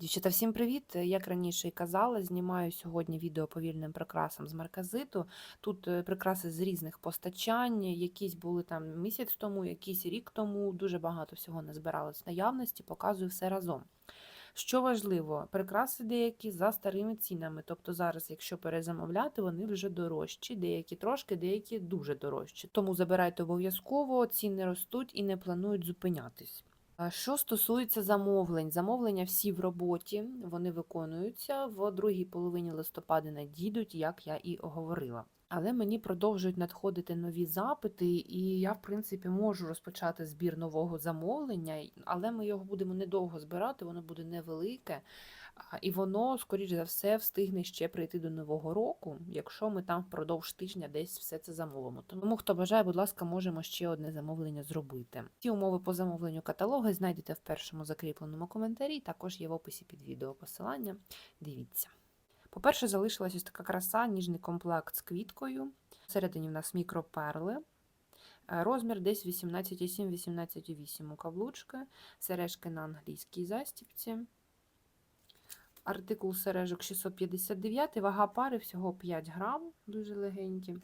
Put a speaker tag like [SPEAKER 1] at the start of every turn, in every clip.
[SPEAKER 1] Дівчата, всім привіт! Як раніше і казала, знімаю сьогодні відео по вільним прикрасам з марказиту. Тут е, прикраси з різних постачань, якісь були там місяць тому, якісь рік тому. Дуже багато всього не збиралось наявності, показую все разом. Що важливо, прикраси деякі за старими цінами. Тобто зараз, якщо перезамовляти, вони вже дорожчі, деякі трошки, деякі дуже дорожчі. Тому забирайте обов'язково, ціни ростуть і не планують зупинятись. А Що стосується замовлень, замовлення всі в роботі, вони виконуються. В другій половині листопада надійдуть, як я і говорила. Але мені продовжують надходити нові запити, і я, в принципі, можу розпочати збір нового замовлення, але ми його будемо недовго збирати, воно буде невелике, і воно, скоріш за все, встигне ще прийти до нового року, якщо ми там впродовж тижня десь все це замовимо. Тому, хто бажає, будь ласка, можемо ще одне замовлення зробити. Ті умови по замовленню каталоги знайдете в першому закріпленому коментарі, також є в описі під відео посилання. Дивіться. По-перше, залишилась ось така краса, ніжний комплект з квіткою. Всередині в нас мікроперли. Е, Розмір десь 18,7-18,8 у каблучки, сережки на англійській застібці. Артикул сережок 659, вага пари всього 5 грам, дуже легенькі.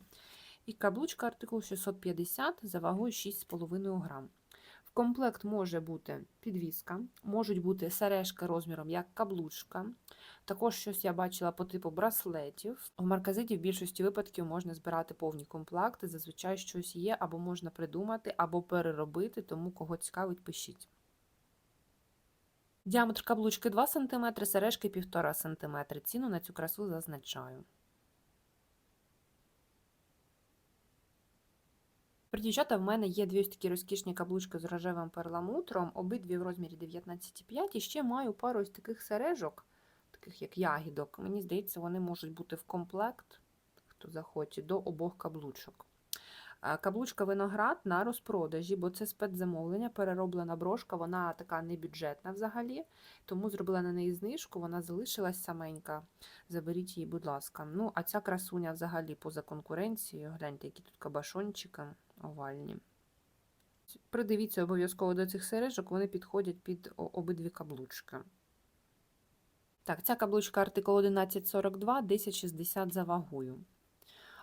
[SPEAKER 1] І каблучка артикул 650 за вагою 6,5 грам. В комплект може бути підвіска, можуть бути сережки розміром як каблучка. Також щось я бачила по типу браслетів. В марказиті в більшості випадків можна збирати повні комплекти, зазвичай щось є, або можна придумати, або переробити, тому кого цікавить, пишіть. Діаметр каблучки 2 см, сережки 1,5 см. Ціну на цю красу зазначаю. Дівчата в мене є дві такі розкішні каблучки з рожевим перламутром, обидві в розмірі 19,5 і ще маю пару ось таких сережок, таких як ягідок. Мені здається, вони можуть бути в комплект, хто захоче, до обох каблучок. Е, Каблучка виноград на розпродажі, бо це спецзамовлення, перероблена брошка, вона така небюджетна взагалі, тому зробила на неї знижку, вона залишилась саменька. Заберіть її, будь ласка. Ну, а ця красуня взагалі поза конкуренцією. Гляньте, які тут кабашончики овальні. Придивіться обов'язково до цих сережок, вони підходять під обидві каблучки. Так, ця каблучка артикул 1142, 1060 за вагою.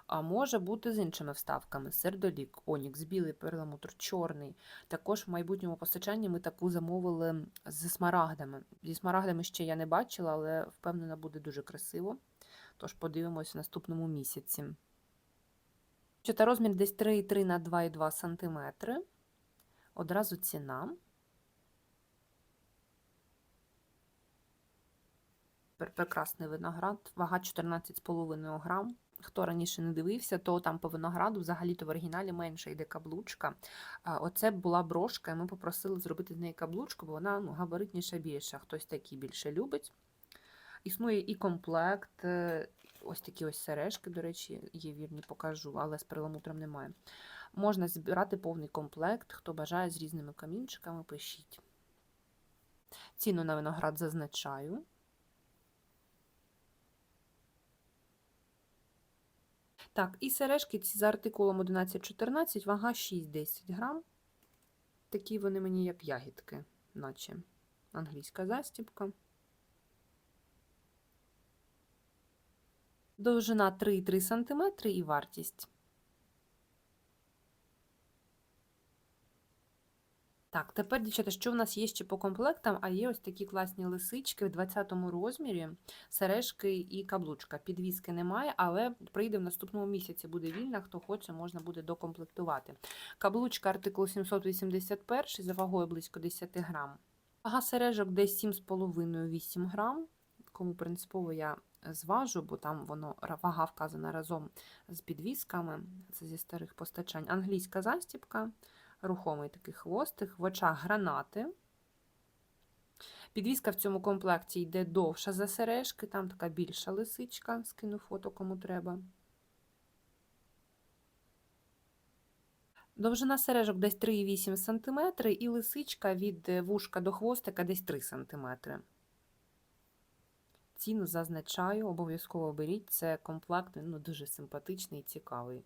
[SPEAKER 1] А може бути з іншими вставками: сердолік, онікс, білий перламутр, чорний. Також в майбутньому постачанні ми таку замовили зі смарагдами. Зі смарагдами ще я не бачила, але впевнена, буде дуже красиво. Тож подивимось в наступному місяці. Та розмір десь 3,3 на 2,2 см. Одразу ціна. Прекрасний виноград, вага 14,5 грам. Хто раніше не дивився, то там по винограду взагалі-то в оригіналі менше йде каблучка. Оце була брошка, і ми попросили зробити з неї каблучку, бо вона ну, габаритніша більша. Хтось такий більше любить. Існує і комплект, е, ось такі ось сережки, до речі, є вірні, покажу, але з перламутром немає. Можна збирати повний комплект, хто бажає з різними камінчиками, пишіть. Ціну на виноград зазначаю. Так, і сережки ці за артикулом 1114, вага 6-10 грам. Такі вони мені як ягідки, наче англійська застібка. Довжина 3,3 см і вартість. Так, тепер, дівчата, що в нас є ще по комплектам? А є ось такі класні лисички в 20 розмірі, сережки і каблучка. Підвіски немає, але прийде в наступному місяці, буде вільна, хто хоче, можна буде докомплектувати. Каблучка артикул 781 за вагою близько 10 грам. Вага сережок десь 7,5-8 грам. Кому принципово я зважу, бо там воно вага вказана разом з підвісками. Це зі старих постачань. Англійська застібка рухомий такий хвостик, в очах гранати. Підвіска в цьому комплекті йде довша за сережки, там така більша лисичка, скину фото кому треба. Довжина сережок десь 3,8 см і лисичка від вушка до хвостика десь 3 см. Ціну зазначаю, обов'язково беріть. Це комплект ну, дуже симпатичний і цікавий.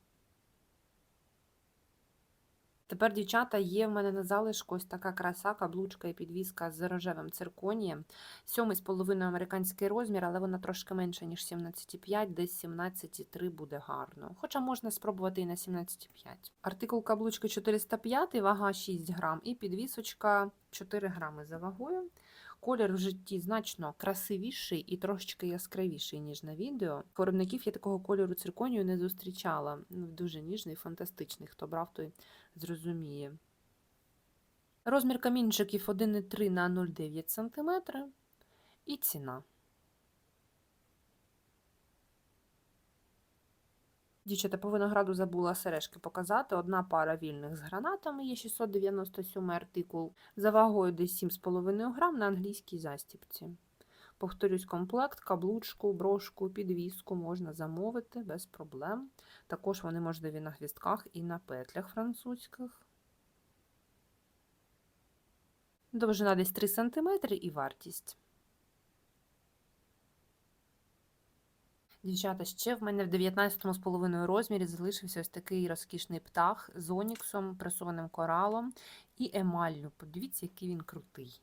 [SPEAKER 1] Тепер, дівчата, є в мене на залишку ось така краса, каблучка і підвіска з рожевим цирконієм. Сьомий з половиною американський розмір, але вона трошки менша, ніж 17,5, десь 17,3 буде гарно. Хоча можна спробувати і на 17,5. Артикул каблучки 405, вага 6 грам, і підвісочка 4 грами за вагою. Колір в житті значно красивіший і трошечки яскравіший, ніж на відео. Виробників я такого кольору цирконію не зустрічала. Ну, Дуже ніжний, фантастичний. Хто брав, той зрозуміє. Розмір камінчиків 1,3 на 0,9 см і ціна. Дівчата, по винограду забула сережки показати. Одна пара вільних з гранатами є 697 артикул. За вагою десь 7,5 грам на англійській застіпці. Повторюсь, комплект, каблучку, брошку, підвіску можна замовити без проблем. Також вони можливі на гвістках і на петлях французьких. Довжина десь 3 см і вартість. Дівчата, ще в мене в 19,5 розмірі залишився ось такий розкішний птах з оніксом, пресованим коралом і емаллю. Подивіться, який він крутий.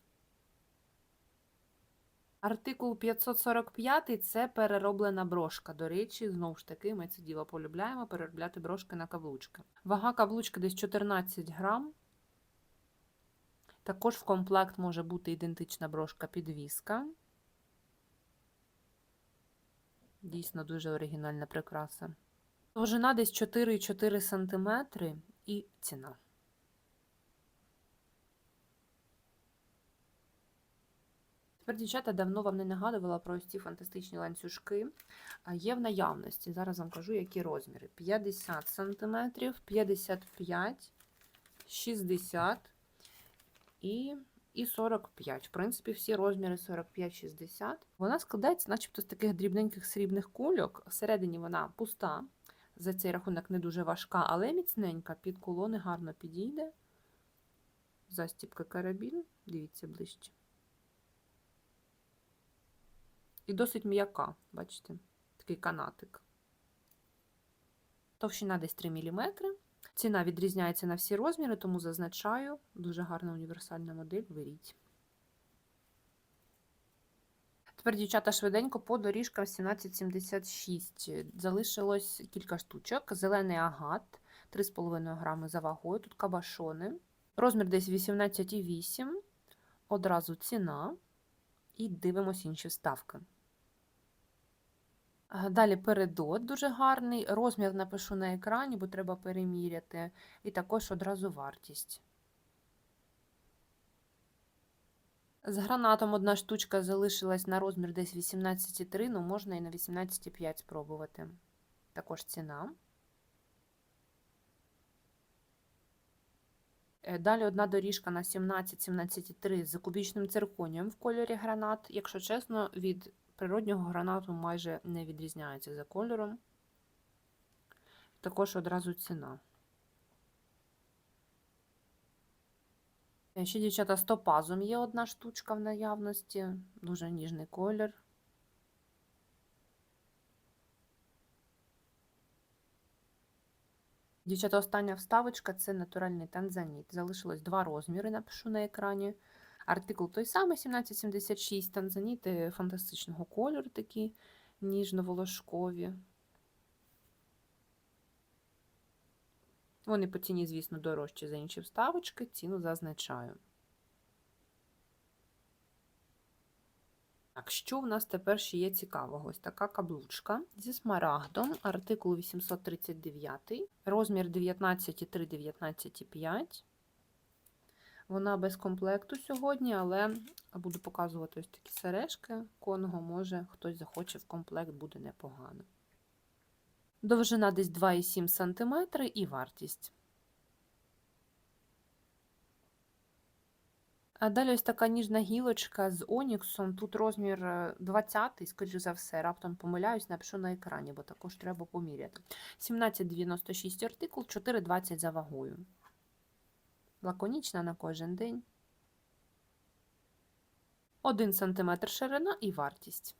[SPEAKER 1] Артикул 545 це перероблена брошка. До речі, знову ж таки, ми це діло полюбляємо переробляти брошки на каблучки. Вага каблучки десь 14 грам. Також в комплект може бути ідентична брошка підвіска. Дійсно дуже оригінальна прикраса. Довжина десь 4,4 см і ціна. Тепер, дівчата, давно вам не нагадувала про ось ці фантастичні ланцюжки. Є в наявності. Зараз вам кажу, які розміри: 50 см, 55, 60 і і 45. В принципі, всі розміри 45-60. Вона складається, начебто, з таких дрібненьких срібних кульок. Всередині вона пуста, за цей рахунок не дуже важка, але міцненька, під колони гарно підійде. Застіпка карабін, дивіться ближче. І досить м'яка, бачите, такий канатик. Товщина десь 3 мм. Ціна відрізняється на всі розміри, тому зазначаю, дуже гарна універсальна модель, беріть. Тепер, дівчата, швиденько по доріжкам 1776. Залишилось кілька штучок. Зелений агат, 3,5 грами за вагою. Тут кабашони. Розмір десь 18,8. Одразу ціна. І дивимось інші вставки. Далі передот дуже гарний. Розмір напишу на екрані, бо треба переміряти. І також одразу вартість. З гранатом одна штучка залишилась на розмір десь 18,3, ну можна і на 18,5 спробувати. Також ціна. Е, далі одна доріжка на 17-17,3 з кубічним цирконієм в кольорі гранат. Якщо чесно, від природнього гранату майже не відрізняється за кольором. Також одразу ціна. Ще, дівчата, з топазом є одна штучка в наявності, дуже ніжний колір. Дівчата, остання вставочка це натуральний танзаніт. Залишилось два розміри, напишу на екрані. Артикул той самий 1776 танзаніти фантастичного кольору, такі ніжно-волошкові. Вони по ціні, звісно, дорожчі за інші вставочки, ціну зазначаю. Так, що в нас тепер ще є цікавого? Ось така каблучка зі смарагдом, артикул 839, розмір 19,3, 19,5. Вона без комплекту сьогодні, але буду показувати ось такі сережки. Коного може хтось захоче в комплект, буде непогано. Довжина десь 2,7 см і вартість. А далі ось така ніжна гілочка з оніксом. Тут розмір 20 скоріш за все, раптом помиляюсь, напишу на екрані, бо також треба поміряти. 17,96 артикул, 4,20 за вагою. Лаконічна на кожен день. 1 см ширина і вартість.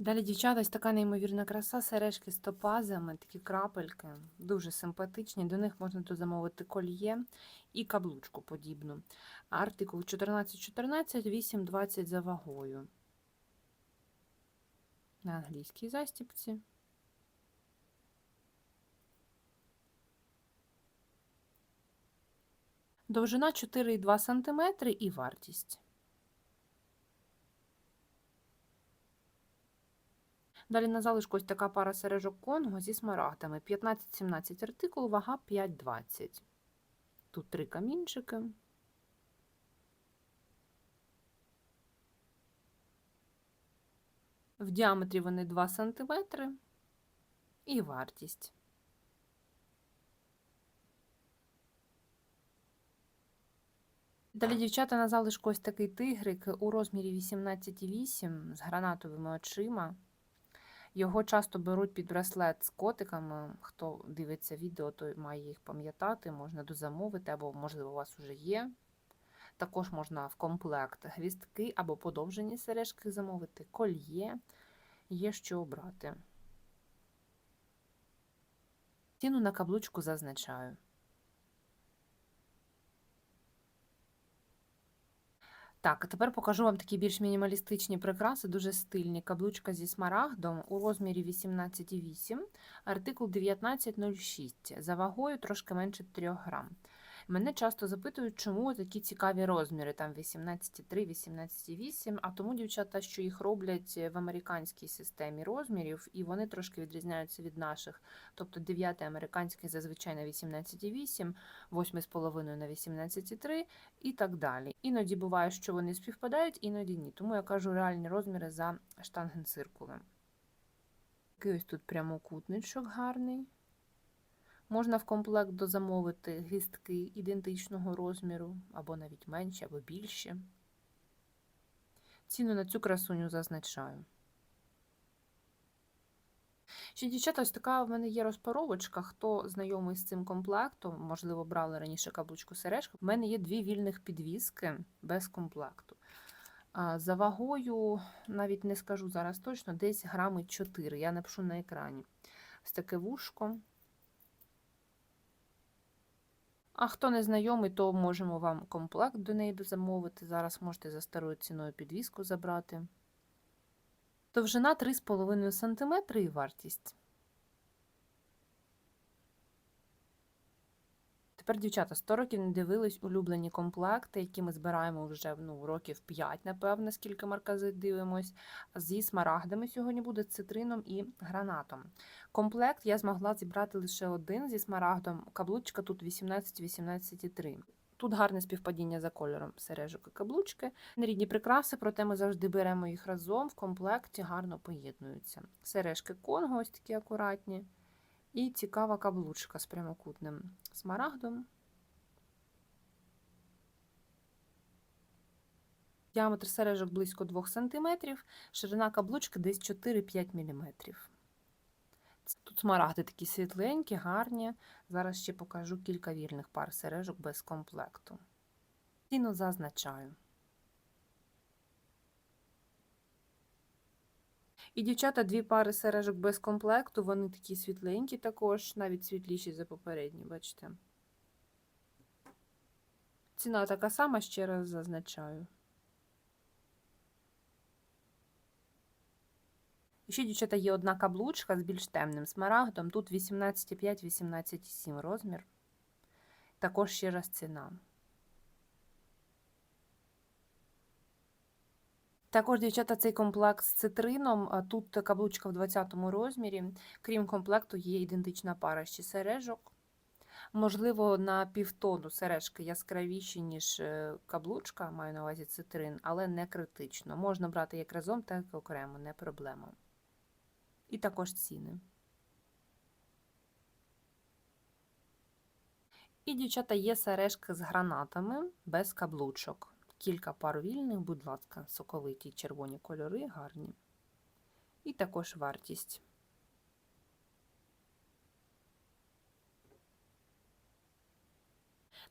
[SPEAKER 1] Далі, дівчата, ось така неймовірна краса, сережки з топазами, такі крапельки, дуже симпатичні. До них можна дозамовити кольє і каблучку подібну. Артикул 1414, 8,20 за вагою. На англійській застіпці. Довжина 4,2 см і вартість. Далі на залишку ось така пара сережок Конго зі смарагдами. 15-17 артикул, вага 5,20. Тут три камінчики. В діаметрі вони 2 см і вартість. Далі, дівчата, на залишку ось такий тигрик у розмірі 18,8 з гранатовими очима. Його часто беруть під браслет з котиками. Хто дивиться відео, той має їх пам'ятати, можна дозамовити, або, можливо, у вас вже є. Також можна в комплект гвістки або подовжені сережки замовити, кольє, є що обрати. Ціну на каблучку зазначаю. Так, тепер покажу вам такі більш мінімалістичні прикраси, дуже стильні. Каблучка зі смарагдом у розмірі 18,8, артикул 1906, за вагою трошки менше 3 грам. Мене часто запитують, чому такі цікаві розміри, там 18,3, 18,8, а тому, дівчата, що їх роблять в американській системі розмірів, і вони трошки відрізняються від наших. Тобто 9 американський зазвичай на 18,8, 8,5 на 18,3 і так далі. Іноді буває, що вони співпадають, іноді ні. Тому я кажу реальні розміри за штангенциркулем. Такий ось тут прямокутничок гарний. Можна в комплект дозамовити гістки ідентичного розміру, або навіть менші, або більші. Ціну на цю красуню зазначаю. Ще, дівчата, ось така в мене є розпаровочка. Хто знайомий з цим комплектом, можливо, брали раніше каблучку сережку. В мене є дві вільних підвіски без комплекту. За вагою, навіть не скажу зараз точно, десь грами 4. Я напишу на екрані. Ось таке вушко. А хто не знайомий, то можемо вам комплект до неї замовити. Зараз можете за старою ціною підвіску забрати. Довжина 3,5 см і вартість. Тепер, дівчата, 100 років не дивились улюблені комплекти, які ми збираємо вже ну, років 5, напевно, скільки марказит дивимось. Зі смарагдами сьогодні буде цитрином і гранатом. Комплект я змогла зібрати лише один зі смарагдом. Каблучка тут 18-18,3. Тут гарне співпадіння за кольором сережок і каблучки. Нерідні прикраси, проте ми завжди беремо їх разом в комплекті, гарно поєднуються. Сережки Конго, ось такі акуратні. І цікава каблучка з прямокутним смарагдом. Діаметр сережок близько 2 см, ширина каблучки десь 4-5 мм. Тут смарагди такі світленькі, гарні. Зараз ще покажу кілька вільних пар сережок без комплекту. Ціну зазначаю. І, дівчата, дві пари сережок без комплекту, вони такі світленькі також, навіть світліші за попередні, бачите. Ціна така сама, ще раз зазначаю. І ще, дівчата, є одна каблучка з більш темним смарагдом. Тут 18,5-18,7 розмір. Також ще раз ціна. Також, дівчата, цей комплект з цитрином. Тут каблучка в 20 розмірі. Крім комплекту, є ідентична пара ще сережок. Можливо, на півтону сережки яскравіші, ніж е, каблучка, маю на увазі цитрин, але не критично. Можна брати як разом, так і окремо, не проблема. І також ціни. І, дівчата, є сережки з гранатами без каблучок. Кілька пар вільних, будь ласка, соковиті червоні кольори, гарні. І також вартість.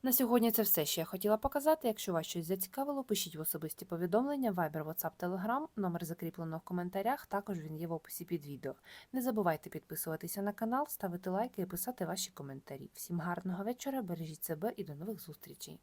[SPEAKER 1] На сьогодні це все, що я хотіла показати. Якщо вас щось зацікавило, пишіть в особисті повідомлення, Viber, WhatsApp, Telegram, номер закріплено в коментарях, також він є в описі під відео. Не забувайте підписуватися на канал, ставити лайки і писати ваші коментарі. Всім гарного вечора, бережіть себе і до нових зустрічей!